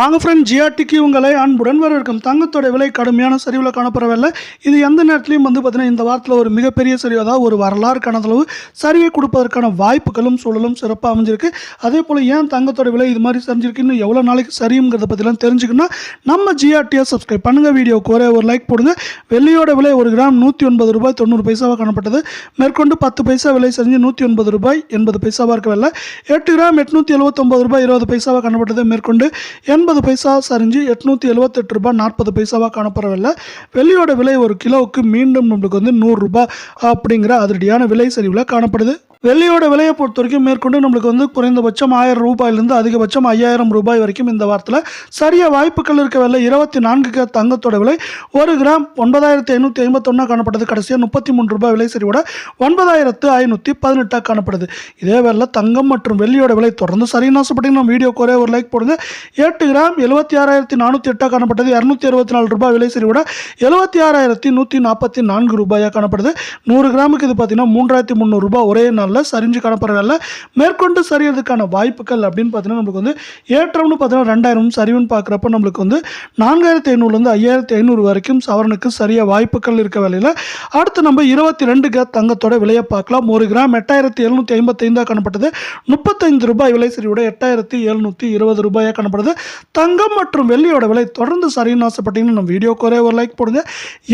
வாங்க ஃப்ரெண்ட் ஜிஆர்டிக்கு உங்களை அன்புடன் வரவேற்கும். தங்கத்தோட விலை கடுமையான சரிவில் காணப்படவில்லை. இது எந்த நேரத்துலையும் வந்து பார்த்தீங்கன்னா இந்த வாரத்தில் ஒரு மிகப்பெரிய சரிவு அதாவது ஒரு வரலாறு கணதளவு சரிவை கொடுப்பதற்கான வாய்ப்புகளும் சூழலும் சிறப்பாக அமைஞ்சிருக்கு. அதே போல் ஏன் தங்கத்தோட விலை இது மாதிரி சரிஞ்சிருக்கு? இன்னும் எவ்வளோ நாளைக்கு சரியுங்கிறத பற்றிலாம் தெரிஞ்சுக்கணும்னா நம்ம ஜிஆர்டியை சப்ஸ்கிரைப் பண்ணுங்கள் வீடியோ ஒரே ஒரு லைக் போடுங்க. வெள்ளியோட விலை ஒரு கிராம் நூற்றி ஒன்பது ரூபாய் தொண்ணூறு பைசாவாக காணப்பட்டது. மேற்கொண்டு பத்து பைசா விலை சரிஞ்சு நூற்றி ஒன்பது ரூபாய் எண்பது பைசாவாக இருக்கவில்லை எட்டு கிராம் எட்நூற்றி எழுபத்தொம்பது ரூபாய் இருபது பைசாவாக காணப்பட்டது. மேற்கொண்டு எண்பது பைசா சரிஞ்சு எட்நூற்றி எழுபத்தெட்டு ரூபாய் நாற்பது பைசாவாக காணப்படவில்லை. வெள்ளியோட விலை ஒரு கிலோவுக்கு மீண்டும் நம்மளுக்கு வந்து நூறுரூபா அப்படிங்கிற அதிரடியான விலை சரிவில் காணப்படுது. வெள்ளியோட விலையை பொறுத்த வரைக்கும் மேற்கொண்டு நம்மளுக்கு வந்து குறைந்தபட்சம் ஆயிரம் ரூபாயிலிருந்து அதிகபட்சம் ஐயாயிரம் ரூபாய் வரைக்கும் இந்த வாரத்தில் சரிய வாய்ப்புகள் இருக்க இருக்கவில்லை. இருபத்தி நான்கு கே தங்கத்தோட விலை ஒரு கிராம் ஒன்பதாயிரத்தி ஐநூற்றி ஐம்பத்தொன்னா காணப்பட்டது கடைசியாக முப்பத்தி மூணு ரூபாய் விலை சரிவோட ஒன்பதாயிரத்து ஐநூற்றி பதினெட்டாக காணப்படுது. இதே வேலை தங்கம் மற்றும் வெள்ளியோட விலை தொடர்ந்து சரின்னு ஆசைப்பட்டீங்கன்னா நம்ம வீடியோ குறைய ஒரு லைக் போடுங்க. ஏட்டு கிராம் எழுபத்தி ஆறாயிரத்தி நானூற்றி எட்டாக காணப்பட்டது. இரநூத்தி அறுபத்தி நாலு ரூபாய் விலை சரிவோட எழுபத்தி ஆறாயிரத்தி நூற்றி நாற்பத்தி நான்கு ரூபாயாக காணப்படுது. நூறு கிராமுக்கு இது பார்த்தீங்கன்னா மூன்றாயிரத்தி முந்நூறுபா ஒரே நாளில் சரிஞ்சு காணப்படவில்லை மேற்கொண்டு சரியறதுக்கான வாய்ப்புகள் அப்படின்னு பார்த்தீங்கன்னா நம்மளுக்கு வந்து ஏற்றம்னு பார்த்தீங்கன்னா ரெண்டாயிரம் சரிவுன்னு பார்க்குறப்ப நம்மளுக்கு வந்து நான்காயிரத்தி ஐநூறுலேருந்து ஐயாயிரத்தி ஐநூறு வரைக்கும் சவரனுக்கு சரியாக வாய்ப்புகள் இருக்க வேலையில். அடுத்து நம்ம இருபத்தி ரெண்டு கிராம் தங்கத்தோட விலையை பார்க்கலாம். ஒரு கிராம் எட்டாயிரத்தி எழுநூற்றி ஐம்பத்தைந்தாக காணப்பட்டது. முப்பத்தைந்து ரூபாய் விலை விட எட்டாயிரத்தி எழுநூற்றி இருபது ரூபாயாக காணப்படுது. தங்கம் மற்றும் வெள்ளியோட விலை தொடர்ந்து சரின்னு ஆசைப்பட்டீங்கன்னா நம்ம வீடியோ குறைய ஒரு லைக் போடுங்க.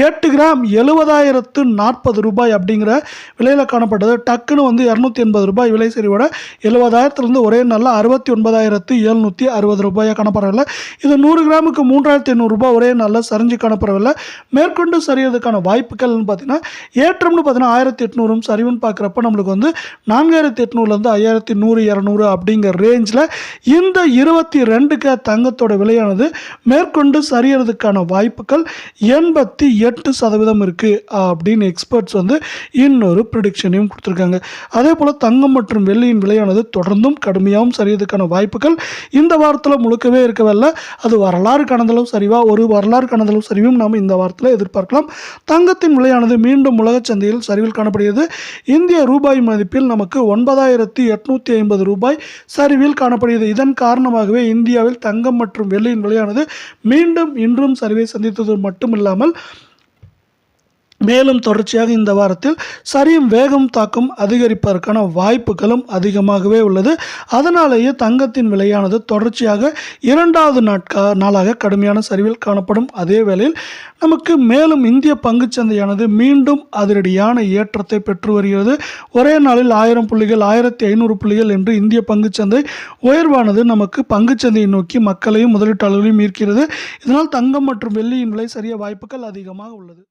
எட்டு கிராம் எழுபதாயிரத்து நாற்பது ரூபாய் அப்படிங்கிற விலையில் காணப்பட்டது. டக்குன்னு வந்து இரநூத்தி எண்பது ரூபாய் விலை சரிவோட எழுபதாயிரத்துலேருந்து ஒரே நாளில் அறுபத்தி ஒன்பதாயிரத்து எழுநூற்றி அறுபது ரூபாயாக காணப்படவில்லை. இது நூறு கிராமுக்கு மூன்றாயிரத்தி ஐநூறுரூபா ஒரே நாளில் சரிஞ்சு காணப்படவில்லை. மேற்கொண்டு சரியதுக்கான வாய்ப்புகள்னு பார்த்தீங்கன்னா ஏற்றம்னு பார்த்தீங்கன்னா ஆயிரத்தி எட்நூறும் சரிவுன்னு பார்க்குறப்ப நம்மளுக்கு வந்து நான்காயிரத்தி எட்நூறுலேருந்து ஐயாயிரத்தி நூறு இரநூறு அப்படிங்கிற ரேஞ்சில் இந்த இருபத்தி ரெண்டுக்கு தங்கத்தோட விலையானது மேற்கொண்டு சரியறதுக்கான வாய்ப்புகள் எண்பத்தி எட்டு சதவீதம் இருக்குது அப்படின்னு எக்ஸ்பர்ட்ஸ் வந்து இன்னொரு ப்ரிடிக்ஷனையும் கொடுத்துருக்காங்க. அதே போல் தங்கம் மற்றும் வெள்ளியின் விலையானது தொடர்ந்தும் கடுமையாகவும் சரியறதுக்கான வாய்ப்புகள் இந்த வாரத்தில் முழுக்கவே இருக்கவல்ல. அது வரலாறு கடந்தளவு சரிவா? ஒரு வரலாறு கடந்தளவு சரிவும் நாம் இந்த வாரத்தில் எதிர்பார்க்கலாம். தங்கத்தின் விலையானது மீண்டும் உலகச் சந்தையில் சரிவில் காணப்படுகிறது. இந்திய ரூபாய் மதிப்பில் நமக்கு ஒன்பதாயிரத்தி எட்நூற்றி ஐம்பது ரூபாய் சரிவில் காணப்படுகிறது. இதன் காரணமாகவே இந்தியாவில் தங்க தங்கம் மற்றும் வெள்ளியின் விலையானது மீண்டும் இன்றும் சரிவை சந்தித்தது மட்டுமில்லாமல் மேலும் தொடர்ச்சியாக இந்த வாரத்தில் சரியும் வேகம் தாக்கம் அதிகரிப்பதற்கான வாய்ப்புகளும் அதிகமாகவே உள்ளது. அதனாலேயே தங்கத்தின் விலையானது தொடர்ச்சியாக இரண்டாவது நாட்கா நாளாக கடுமையான சரிவில் காணப்படும். அதே வேளையில் நமக்கு மேலும் இந்திய பங்குச்சந்தையானது மீண்டும் அதிரடியான ஏற்றத்தை பெற்று வருகிறது. ஒரே நாளில் ஆயிரம் புள்ளிகள் ஆயிரத்தி ஐநூறு புள்ளிகள் என்று இந்திய பங்குச்சந்தை உயர்வானது நமக்கு பங்குச்சந்தையை நோக்கி மக்களையும் முதலீட்டாளர்களையும் ஈர்க்கிறது. இதனால் தங்கம் மற்றும் வெள்ளியின் விலை சரிய வாய்ப்புகள் அதிகமாக உள்ளது.